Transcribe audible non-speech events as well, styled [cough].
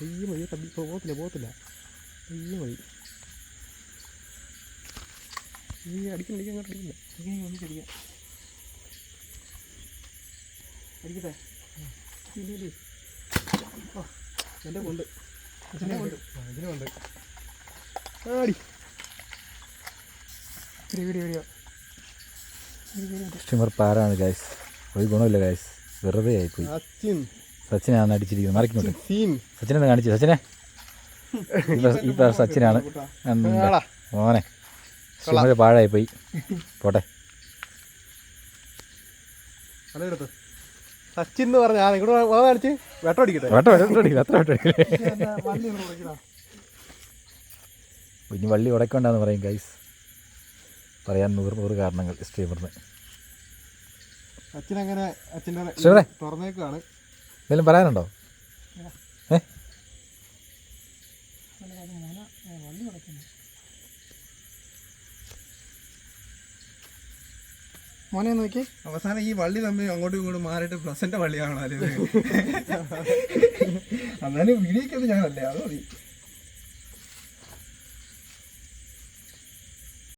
അയ്യോ മതി തപ്പി പോകത്തില്ല പോകത്തില്ല അയ്യോ മതി ഈ അടിക്കണം അടിക്കാൻ അങ്ങോട്ട് അടിക്കില്ല അടിക്കാം അടിക്കട്ടെ. ഇല്ല. എന്റെ കൊണ്ട്. ഇതിനെ കൊണ്ട്. ഇതിനെ കൊണ്ട്. ആടി. വിടി വിടി വിടിയോ കസ്റ്റമർ പാരാണ് ഗായ്സ് ഒരു ഗുണമില്ല ഗായ്സ് വെറുതെ ആയിപ്പോയി. സച്ചിൻ. സച്ചിനാണ് അടിച്ചിരിക്കുന്നത്. മറിക്കുന്നുണ്ട് സീൻ സച്ചിനെ കാണിച്ചു സച്ചിനെ. ഈ പ്രാവശ്യം സച്ചിനാണ്. മോനെ. കസ്റ്റമർ പാഴായിപ്പോയി. പോട്ടെ. അതെടുത്ത് സച്ചിൻ എന്ന് പറഞ്ഞ ആളെ ഇങ്ങോട്ട് വള കാണിച്ച്. വെട്ടം അടിക്കട്ടെ വെട്ട വെട്ടടിക്കില്ല അത്ര വെട്ടടിക്കില്ല. ഇനി വള്ളി ഉടക്കണ്ടെന്ന് പറയും ഗൈസ് പറയാൻ നൂറ് നൂറ് കാരണങ്ങൾ സ്ട്രീമറിന് അച്ഛൻ അങ്ങനെ അച്ഛന്റെ ശിവനെ. തുറന്നേക്കാണ് എന്തെങ്കിലും പറയാനുണ്ടോ? ഏ? മോനെ നോക്കി. അവസാനം ഈ വള്ളി തമ്മിൽ അങ്ങോട്ടും ഇങ്ങോട്ടും മാറിയിട്ട് പ്ലസന്റെ വള്ളിയാണോ [laughs] അന്നാലും വീഡിയോക്കത് ഞാനല്ലേ അത് മതി.